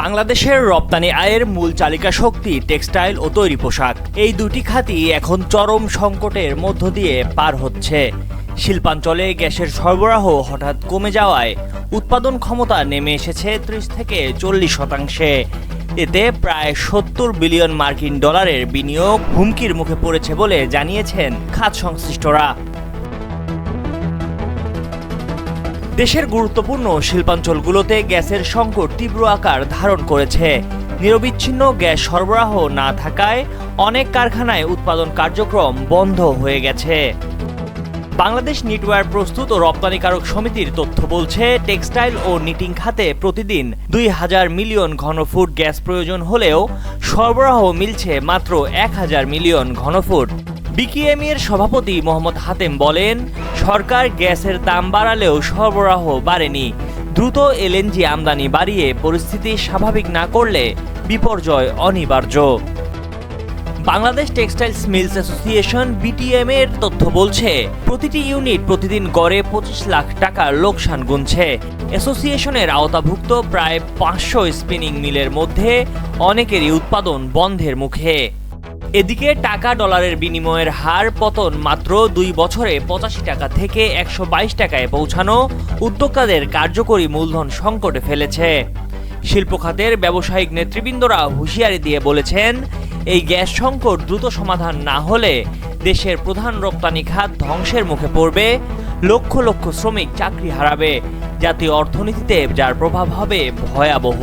বাংলাদেশের রপ্তানি আয়ের মূল চালিকা শক্তি টেক্সটাইল ও তৈরি পোশাক। এই দুটি খাতই এখন চরম সংকটের মধ্য দিয়ে পার হচ্ছে। শিল্পাঞ্চলে গ্যাসের সরবরাহ হঠাৎ কমে যাওয়ায় উৎপাদন ক্ষমতা নেমে এসেছে ত্রিশ থেকে চল্লিশ শতাংশে। এতে প্রায় সত্তর বিলিয়ন মার্কিন ডলারের বিনিয়োগ হুমকির মুখে পড়েছে বলে জানিয়েছেন খাত সংশ্লিষ্টরা। দেশের গুরুত্বপূর্ণ শিল্পাঞ্চলগুলোতে গ্যাসের সংকট তীব্র আকার ধারণ করেছে। নিরবিচ্ছিন্ন গ্যাস সরবরাহ না থাকায় অনেক কারখানায় উৎপাদন কার্যক্রম বন্ধ হয়ে গেছে। বাংলাদেশ নিটওয়ার প্রস্তুত ও রপ্তানিকারক সমিতির তথ্য বলছে, টেক্সটাইল ও নিটিং খাতে প্রতিদিন দুই হাজার মিলিয়ন ঘনফুট গ্যাস প্রয়োজন হলেও সরবরাহ মিলছে মাত্র এক হাজার মিলিয়ন ঘনফুট বিকিএমই এর সভাপতি মোহাম্মদ হাতেম বলেন, সরকার গ্যাসের দাম বাড়ালেও সরবরাহ বাড়েনি। দ্রুত এলএনজি আমদানি বাড়িয়ে পরিস্থিতি স্বাভাবিক না করলে বিপর্যয় অনিবার্য। Bangladesh textiles mills association BTM এর তথ্য বলছে, প্রতিটি ইউনিট প্রতিদিন গড়ে পঁচিশ লাখ টাকার লোকসান গুনছে। অ্যাসোসিয়েশনের আওতাভুক্ত প্রায় পাঁচশো স্পিনিং মিলের মধ্যে অনেকেরই উৎপাদন বন্ধের মুখে। এদিকে টাকা ডলারের বিনিময়ের হার পতন মাত্র দুই বছরে পঁচাশি টাকা থেকে একশো বাইশ টাকায় পৌঁছানো উদ্যোক্তাদের কার্যকরী মূলধন সংকটে ফেলেছে। শিল্প খাতের ব্যবসায়িক নেতৃবৃন্দরা হুঁশিয়ারি দিয়ে বলেছেন, এই গ্যাস সংকট দ্রুত সমাধান না হলে দেশের প্রধান রপ্তানি খাত ধ্বংসের মুখে পড়বে, লক্ষ লক্ষ শ্রমিক চাকরি হারাবে, জাতীয় অর্থনীতিতে যার প্রভাব হবে ভয়াবহ।